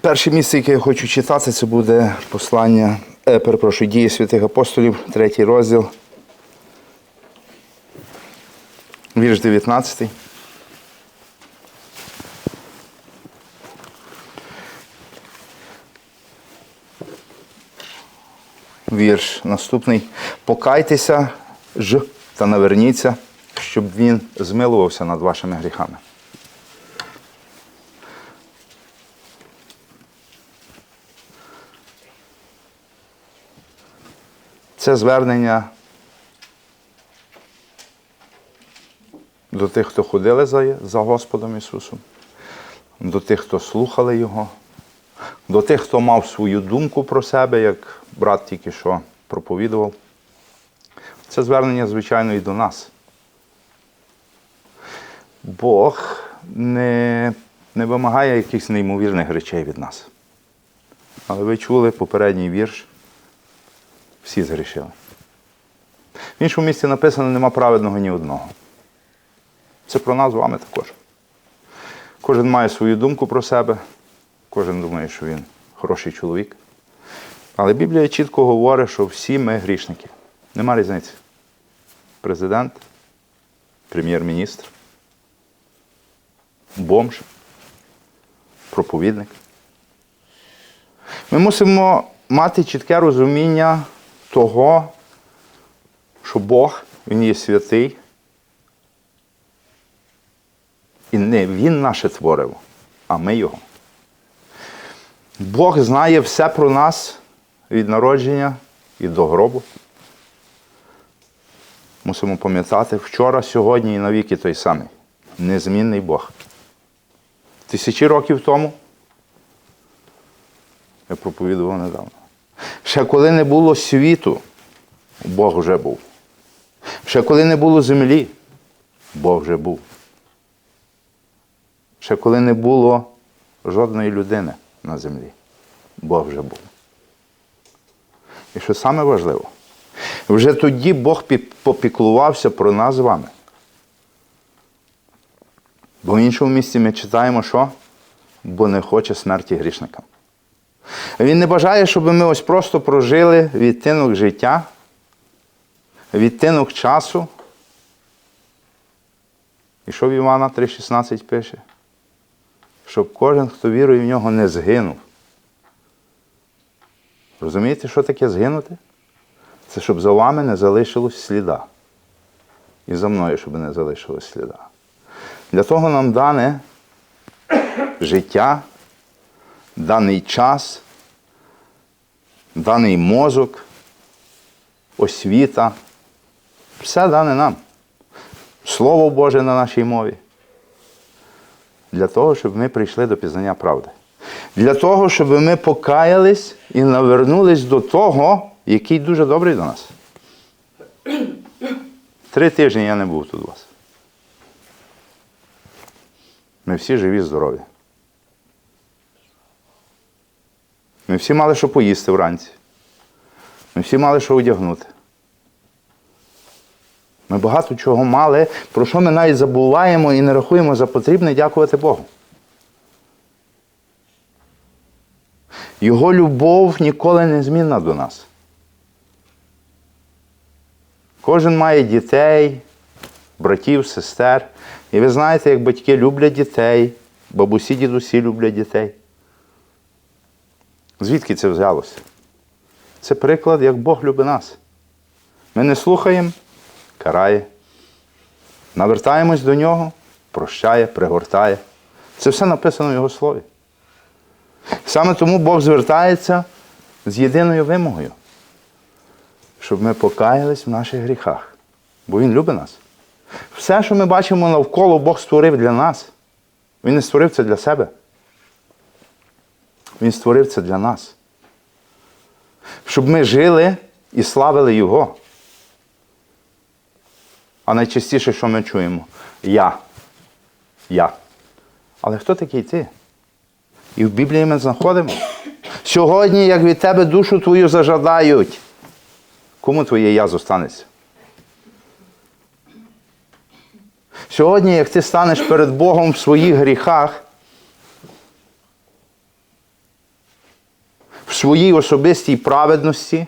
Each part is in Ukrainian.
Перше місце, яке я хочу читати, це буде послання, е, перепрошую, дії святих апостолів, третій розділ. Вірш 19. Вірш наступний. Покайтеся ж та наверніться, щоб він змилувався над вашими гріхами. Це звернення до тих, хто ходили за, за Господом Ісусом, до тих, хто слухали Його, до тих, хто мав свою думку про себе, як брат тільки що проповідував. Це звернення, звичайно, і до нас. Бог не, не вимагає якихось неймовірних речей від нас. Але ви чули попередній вірш, всі згрішили. В іншому місці написано, нема праведного ні одного. Це про нас з вами також. Кожен має свою думку про себе, кожен думає, що він хороший чоловік. Але Біблія чітко говорить, що всі ми грішники. Нема різниці. Президент, прем'єр-міністр, бомж, проповідник. Ми мусимо мати чітке розуміння того, що Бог, Він є святий. І не Він наше творив, а ми Його. Бог знає все про нас від народження і до гробу. Мусимо пам'ятати вчора, сьогодні і навіки той самий. Незмінний Бог. Тисячі років тому я проповідував недавно. Ще коли не було світу, Бог вже був. Ще коли не було землі, Бог вже був. Ще коли не було жодної людини на землі, Бог вже був. І що саме важливо, вже тоді Бог попіклувався про нас з вами. Бо в іншому місці ми читаємо, що? Бо не хоче смерті грішникам. Він не бажає, щоб ми ось просто прожили відтинок життя, відтинок часу. І що в Івана 3,16 пише? Щоб кожен, хто вірує в нього, не згинув. Розумієте, що таке згинути? Це щоб за вами не залишилось сліда. І за мною, щоб не залишилось сліда. Для того нам дане життя, даний час, даний мозок, освіта. Все дане нам. Слово Боже на нашій мові. Для того, щоб ми прийшли до пізнання правди. Для того, щоб ми покаялись і навернулись до того, який дуже добрий до нас. Три тижні я не був тут у вас. Ми всі живі, здорові. Ми всі мали що поїсти вранці. Ми всі мали що одягнути. Ми багато чого мали, про що ми навіть забуваємо і не рахуємо за потрібне дякувати Богу. Його любов ніколи не змінна до нас. Кожен має дітей, братів, сестер. І ви знаєте, як батьки люблять дітей, бабусі, дідусі люблять дітей. Звідки це взялося? Це приклад, як Бог любить нас. Ми не слухаємо, карає. Навертаємось до нього, прощає, пригортає. Це все написано в Його слові. Саме тому Бог звертається з єдиною вимогою, щоб ми покаялись в наших гріхах. Бо Він любить нас. Все, що ми бачимо навколо, Бог створив для нас. Він не створив це для себе. Він створив це для нас. Щоб ми жили і славили Його. А найчастіше, що ми чуємо? Я. Я. Але хто такий ти? І в Біблії ми знаходимо. Сьогодні, як від тебе душу твою зажадають, кому твоє я зостанеться? Сьогодні, як ти станеш перед Богом в своїх гріхах, своїй особистій праведності,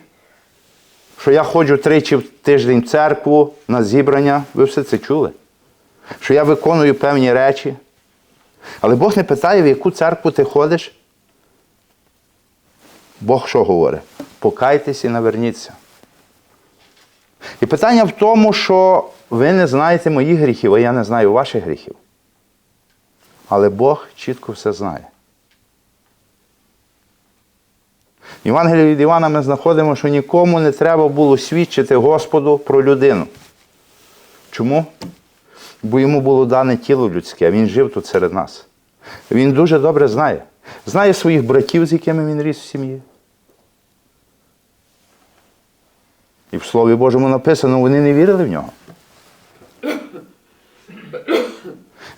що я ходжу тричі в тиждень в церкву на зібрання, ви все це чули. Що я виконую певні речі. Але Бог не питає, в яку церкву ти ходиш. Бог що говорить? Покайтесь і наверніться. І питання в тому, що ви не знаєте моїх гріхів, а я не знаю ваших гріхів. Але Бог чітко все знає. В Євангелії від Івана ми знаходимо, що нікому не треба було свідчити Господу про людину. Чому? Бо йому було дане тіло людське, а він жив тут серед нас. Він дуже добре знає. Знає своїх братів, з якими він ріс в сім'ї. І в Слові Божому написано, вони не вірили в нього.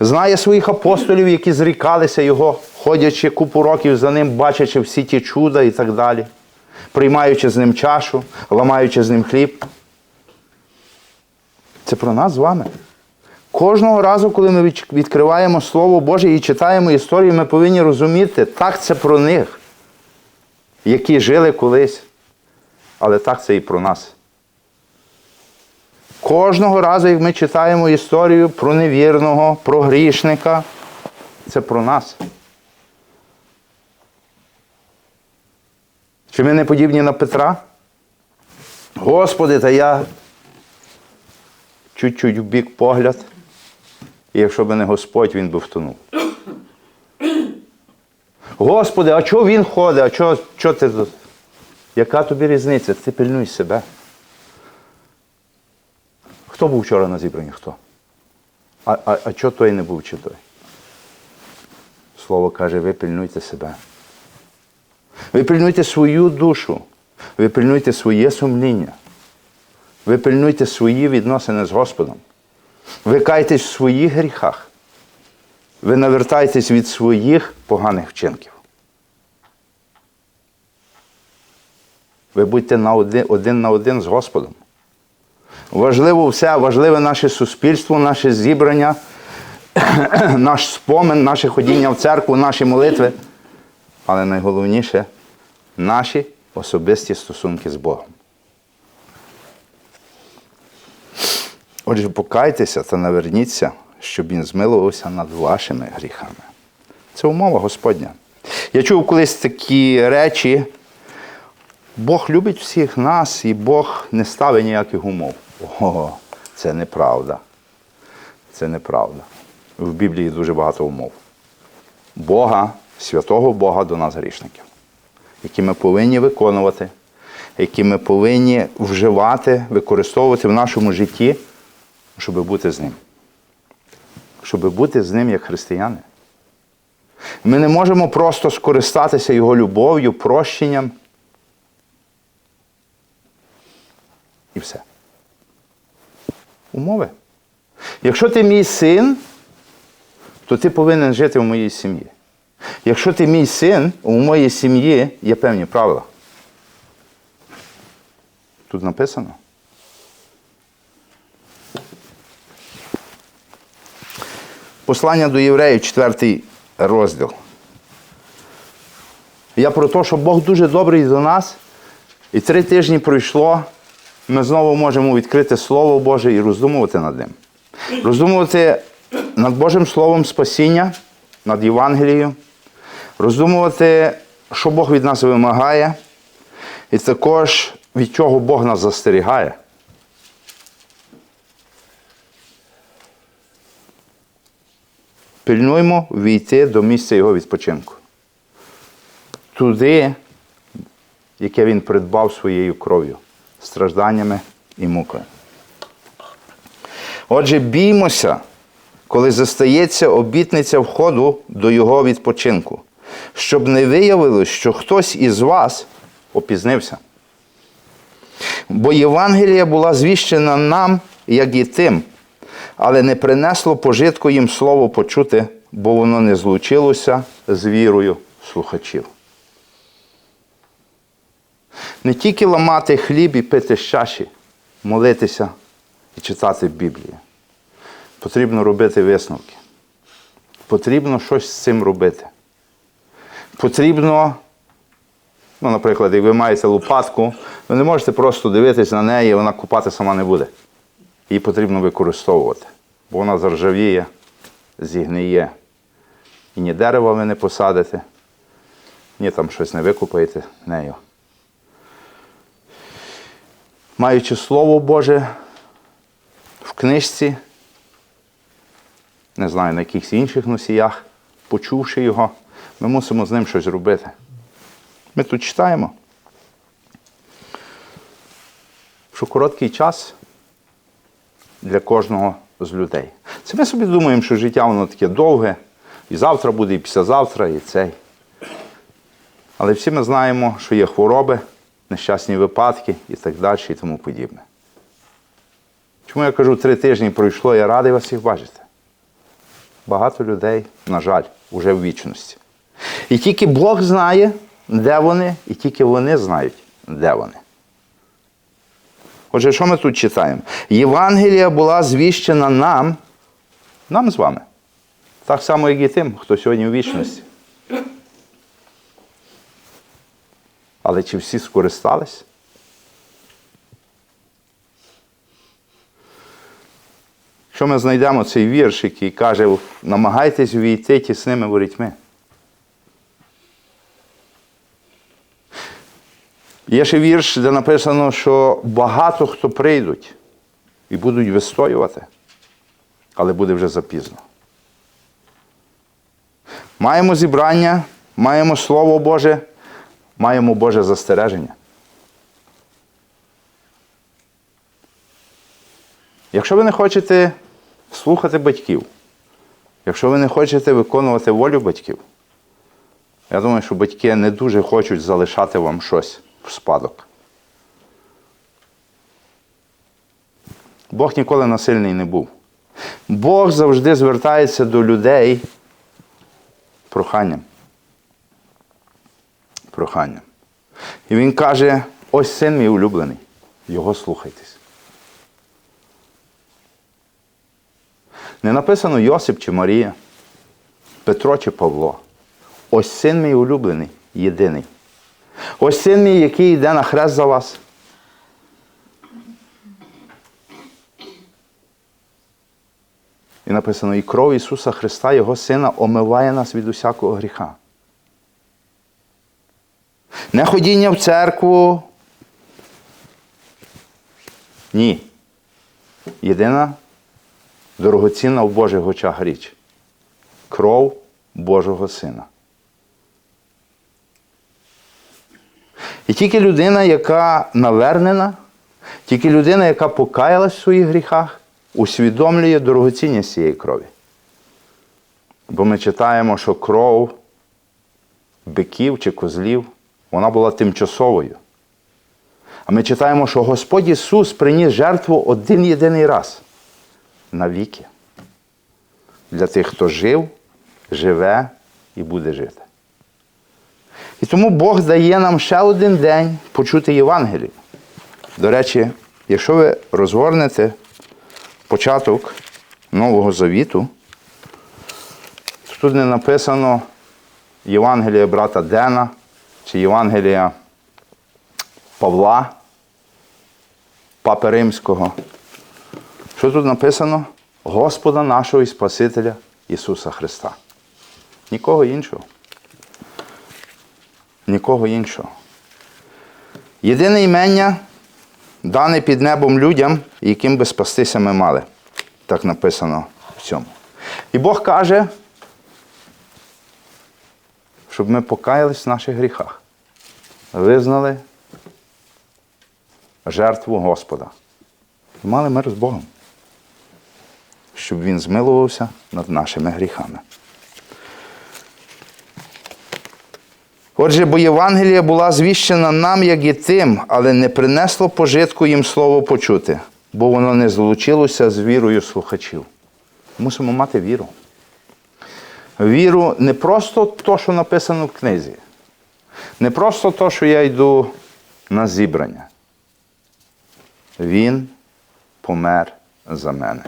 Знає своїх апостолів, які зрікалися його, ходячи купу років за ним, бачачи всі ті чуда і так далі, приймаючи з ним чашу, ламаючи з ним хліб. Це про нас з вами. Кожного разу, коли ми відкриваємо Слово Боже і читаємо історію, ми повинні розуміти, так це про них, які жили колись. Але так це і про нас. Кожного разу, як ми читаємо історію про невірного, про грішника, це про нас. Чи ми не подібні на Петра? Господи, та я чуть-чуть в погляд, і якщо б не Господь, він би втонув. Господи, а чого він ходить? А чого ти тут? Яка тобі різниця? Ти пильнуй себе. Хто був вчора на зібранні? Хто? А, а, а чого той не був чи той? Слово каже, ви пильнуйте себе. Ви пильнуйте свою душу. Ви пильнуйте своє сумління. Ви пильнуйте свої відносини з Господом. Ви кайтесь в своїх гріхах. Ви навертайтесь від своїх поганих вчинків. Ви будьте на один, один на один з Господом. Важливо все, важливе наше суспільство, наше зібрання, наш спомин, наше ходіння в церкву, наші молитви. Але найголовніше наші особисті стосунки з Богом. Отже, покайтеся та наверніться, щоб він змилувався над вашими гріхами. Це умова Господня. Я чув колись такі речі. Бог любить всіх нас, і Бог не ставить ніяких умов. О, це неправда. Це неправда. В Біблії дуже багато умов. Бога, святого Бога до нас грішників, які ми повинні виконувати, які ми повинні вживати, використовувати в нашому житті, щоб бути з ним. Щоб бути з ним як християни. Ми не можемо просто скористатися Його любов'ю, прощенням. І все. Умови. Якщо ти мій син, то ти повинен жити в моїй сім'ї. Якщо ти мій син, у моїй сім'ї є певні правила. Тут написано. Послання до євреїв, четвертий розділ. Я про те, що Бог дуже добрий до нас, і три тижні пройшло, ми знову можемо відкрити Слово Боже і роздумувати над ним. Роздумувати над Божим Словом спасіння, над Євангелією, роздумувати, що Бог від нас вимагає, і також від чого Бог нас застерігає. Пильнуємо війти до місця його відпочинку. Туди, яке він придбав своєю кров'ю, стражданнями і мукою. Отже, біймося, коли застається обітниця входу до його відпочинку, щоб не виявилось, що хтось із вас опізнився. Бо Євангелія була звіщена нам, як і тим, але не принесло пожитку їм слово почути, бо воно не злучилося з вірою слухачів. Не тільки ламати хліб і пити чаші, молитися і читати Біблію. Потрібно робити висновки. Потрібно щось з цим робити. Потрібно Ну, наприклад, як ви маєте лопатку, ви не можете просто дивитись на неї, вона купати сама не буде. Її потрібно використовувати, бо вона заржавіє, зігниє. І ні дерева ви не посадите, ні там щось не викупаєте нею. Маючи Слово Боже в книжці, не знаю, на якихось інших носіях, почувши його, ми мусимо з ним щось робити. Ми тут читаємо, що короткий час для кожного з людей. Це ми собі думаємо, що життя воно таке довге, і завтра буде, і післязавтра, і цей. Але всі ми знаємо, що є хвороби, нещасні випадки і так далі, і тому подібне. Чому я кажу, три тижні пройшло, я радий вас всіх бачити. Багато людей, на жаль, уже в вічності. І тільки Бог знає, де вони, і тільки вони знають, де вони. Отже, що ми тут читаємо? Євангелія була звіщена нам, нам з вами. Так само, як і тим, хто сьогодні у вічності. Але чи всі скористались? Що ми знайдемо цей вірш, який каже, намагайтесь увійти тісними ворітьми. Є ще вірш, де написано, що багато хто прийдуть і будуть вистоювати, але буде вже запізно. Маємо зібрання, маємо Слово Боже, маємо Боже застереження. Якщо ви не хочете слухати батьків, якщо ви не хочете виконувати волю батьків, я думаю, що батьки не дуже хочуть залишати вам щось в спадок. Бог ніколи насильний не був. Бог завжди звертається до людей проханням. Проханням. І він каже: ось син мій улюблений, його слухайтесь. Не написано Йосип чи Марія, Петро чи Павло. Ось син мій улюблений, єдиний. Ось син мій, який йде на хрест за вас. І написано, і кров Ісуса Христа, Його Сина, омиває нас від усякого гріха. Не ходіння в церкву. Ні. Єдина дорогоцінна в Божих очах річ. Кров Божого Сина. І тільки людина, яка навернена, тільки людина, яка покаялась в своїх гріхах, усвідомлює дорогоцінність цієї крові. Бо ми читаємо, що кров биків чи козлів, вона була тимчасовою. А ми читаємо, що Господь Ісус приніс жертву один єдиний раз навіки. Для тих, хто жив, живе і буде жити. І тому Бог дає нам ще один день почути Євангелію. До речі, якщо ви розгорнете початок Нового Завіту, то тут не написано Євангелія брата Дена чи Євангелія Павла, Папи Римського. Що тут написано? Господа нашого і Спасителя Ісуса Христа. Нікого іншого. Нікого іншого. Єдине імення дане під небом людям, яким би спастися ми мали. Так написано в цьому. І Бог каже, щоб ми покаялись в наших гріхах, визнали жертву Господа. І мали мир з Богом, щоб Він змилувався над нашими гріхами. Отже, бо Євангелія була звіщена нам, як і тим, але не принесло пожитку їм слово почути, бо воно не злучилося з вірою слухачів. Мусимо мати віру. Віру не просто то, що написано в книзі, не просто то, що я йду на зібрання. Він помер за мене.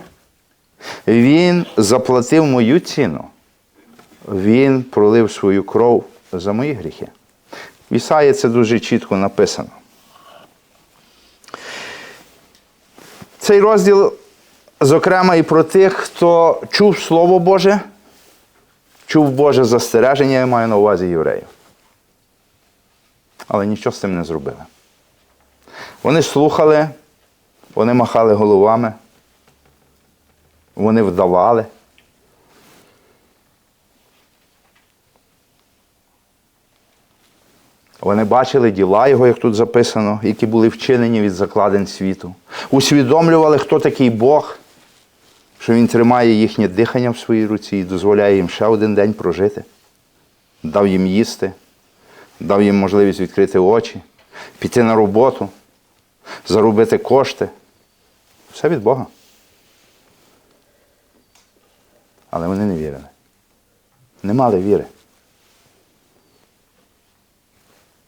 Він заплатив мою ціну. Він пролив свою кров за мої гріхи. В Ісаї це дуже чітко написано. Цей розділ, зокрема, і про тих, хто чув Слово Боже, чув Боже застереження, я маю на увазі євреїв. Але нічого з цим не зробили. Вони слухали, вони махали головами, вони вдавали. Вони бачили діла його, як тут записано, які були вчинені від закладень світу. Усвідомлювали, хто такий Бог, що Він тримає їхнє дихання в своїй руці і дозволяє їм ще один день прожити. Дав їм їсти, дав їм можливість відкрити очі, піти на роботу, заробити кошти. Все від Бога. Але вони не вірили. Не мали віри.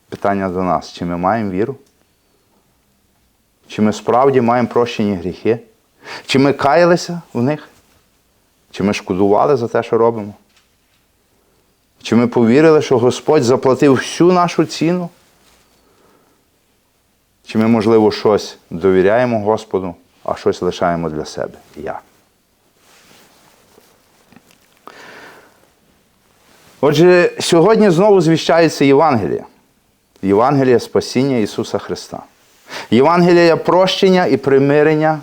Питання до нас, чи ми маємо віру? Чи ми справді маємо прощені гріхи? Чи ми каялися в них? Чи ми шкодували за те, що робимо? Чи ми повірили, що Господь заплатив всю нашу ціну? Чи ми, можливо, щось довіряємо Господу, а щось лишаємо для себе? Я. Отже, сьогодні знову звіщається Євангеліє. Євангелія спасіння Ісуса Христа. Євангелія прощення і примирення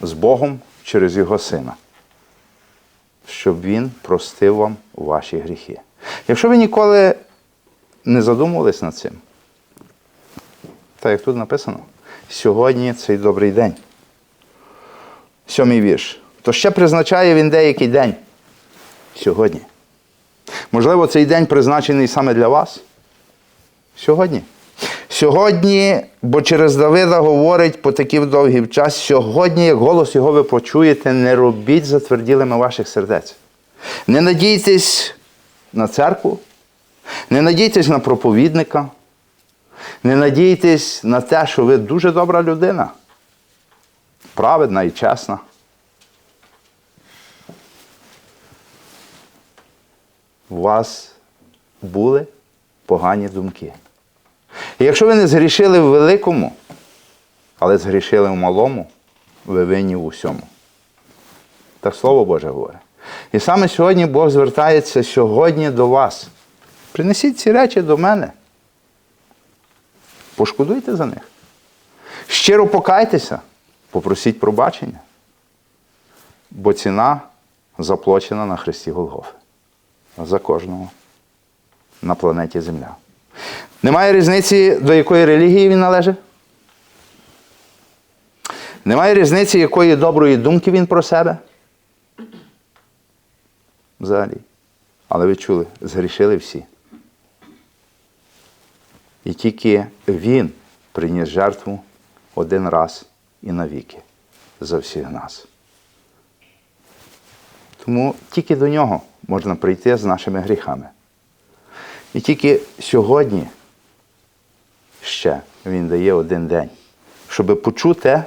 з Богом через Його Сина, щоб Він простив вам ваші гріхи. Якщо ви ніколи не задумувались над цим, так як тут написано, сьогодні цей добрий день. Сьомий вірш. То ще призначає він деякий день. Сьогодні. Можливо, цей день призначений саме для вас. Сьогодні. Сьогодні, бо через Давида говорить по такий довгий час, сьогодні, як голос його ви почуєте, не робіть затверділими ваших сердець. Не надійтесь на церкву, не надійтесь на проповідника, не надійтесь на те, що ви дуже добра людина, праведна і чесна. У вас були погані думки. І якщо ви не згрішили в великому, але згрішили в малому, ви винні в усьому. Так Слово Боже говорить. І саме сьогодні Бог звертається сьогодні до вас. Принесіть ці речі до мене. Пошкодуйте за них. Щиро покайтеся, попросіть пробачення. Бо ціна заплачена на Христі Голгофи. За кожного на планеті Земля. Немає різниці, до якої релігії він належить. Немає різниці, якої доброї думки він про себе. Взагалі. Але ви чули, згрішили всі. І тільки він приніс жертву один раз і навіки за всіх нас. Тому тільки до нього можна прийти з нашими гріхами. І тільки сьогодні ще Він дає один день, щоб почути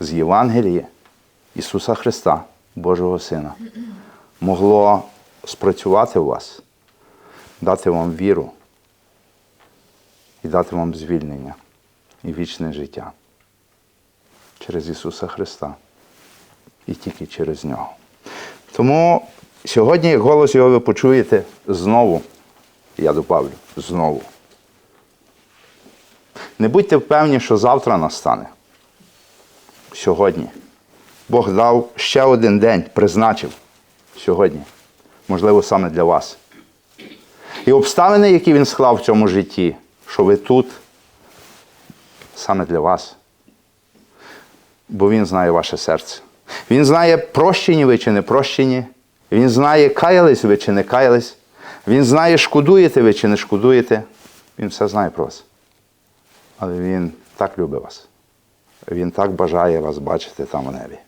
з Євангелія Ісуса Христа, Божого Сина, могло спрацювати у вас, дати вам віру і дати вам звільнення і вічне життя через Ісуса Христа і тільки через Нього. Тому сьогодні, голос його ви почуєте знову, я добавлю, знову. Не будьте впевнені, що завтра настане. Сьогодні. Бог дав ще один день, призначив сьогодні. Можливо, саме для вас. І обставини, які він склав в цьому житті, що ви тут, саме для вас. Бо він знає ваше серце. Він знає, прощені ви чи не прощені. Він знає, каялись ви чи не каялись. Він знає, шкодуєте ви чи не шкодуєте. Він все знає про вас. Але він так любить вас. Він так бажає вас бачити там у небі,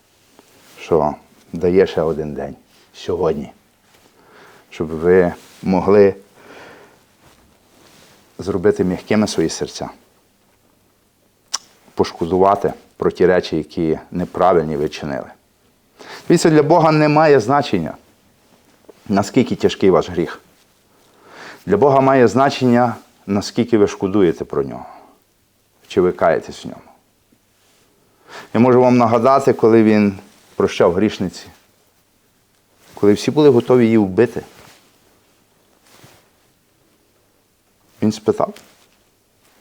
що дає ще один день сьогодні, щоб ви могли зробити м'якими свої серця, пошкодувати про ті речі, які неправильні ви чинили. Дивіться, для Бога немає значення, наскільки тяжкий ваш гріх. Для Бога має значення, наскільки ви шкодуєте про нього, чи ви каєтесь в ньому. Я можу вам нагадати, коли він прощав грішниці, коли всі були готові її вбити. Він спитав,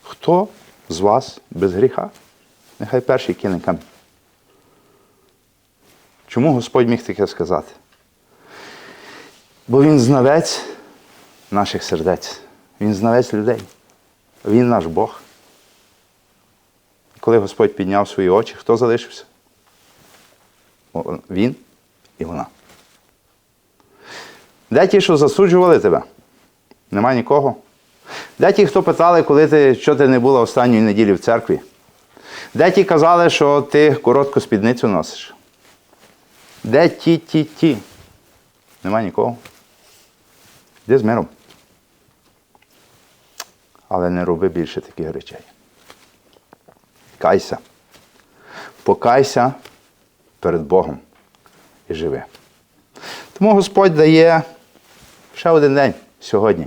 хто з вас без гріха? Нехай перший кине камінь. Чому Господь міг таке сказати? Бо Він знавець наших сердець. Він знавець людей. Він наш Бог. Коли Господь підняв свої очі, хто залишився? Він і вона. Де ті, що засуджували тебе? Нема нікого. Де ті, хто питали, коли ти, що ти не була останньої неділі в церкві? Де ті казали, що ти коротку спідницю носиш? Де ті, ті, ті? Нема нікого. Йди з миром. Але не роби більше таких речей. Кайся. Покайся перед Богом і живи. Тому Господь дає ще один день сьогодні,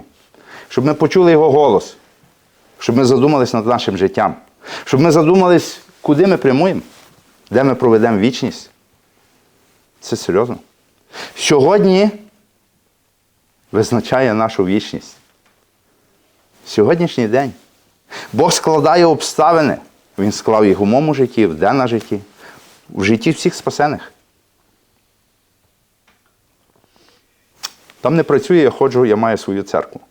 щоб ми почули Його голос, щоб ми задумались над нашим життям, щоб ми задумались, куди ми прямуємо, де ми проведемо вічність. Це серйозно. Сьогодні визначає нашу вічність. Сьогоднішній день. Бог складає обставини. Він склав їх у моєму житті, в денна житті, в житті всіх спасених. Там не працює, я ходжу, я маю свою церкву.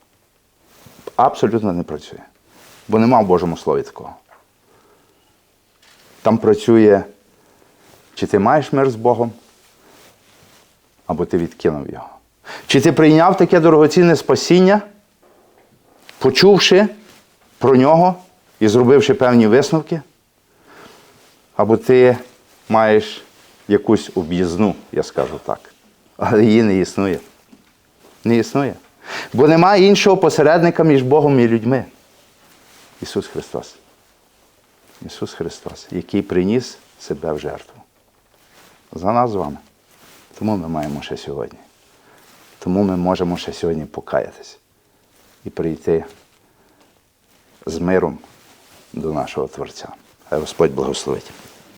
Абсолютно не працює. Бо нема в Божому слові такого. Там працює, чи ти маєш мир з Богом, або ти відкинув його. Чи ти прийняв таке дорогоцінне спасіння, почувши про нього і зробивши певні висновки, або ти маєш якусь об'їзну, я скажу так. Але її не існує. Не існує. Бо немає іншого посередника між Богом і людьми. Ісус Христос. Ісус Христос, який приніс себе в жертву. За нас з вами. Тому ми маємо ще сьогодні. Тому ми можемо ще сьогодні покаятись і прийти з миром до нашого Творця. Господь благословить.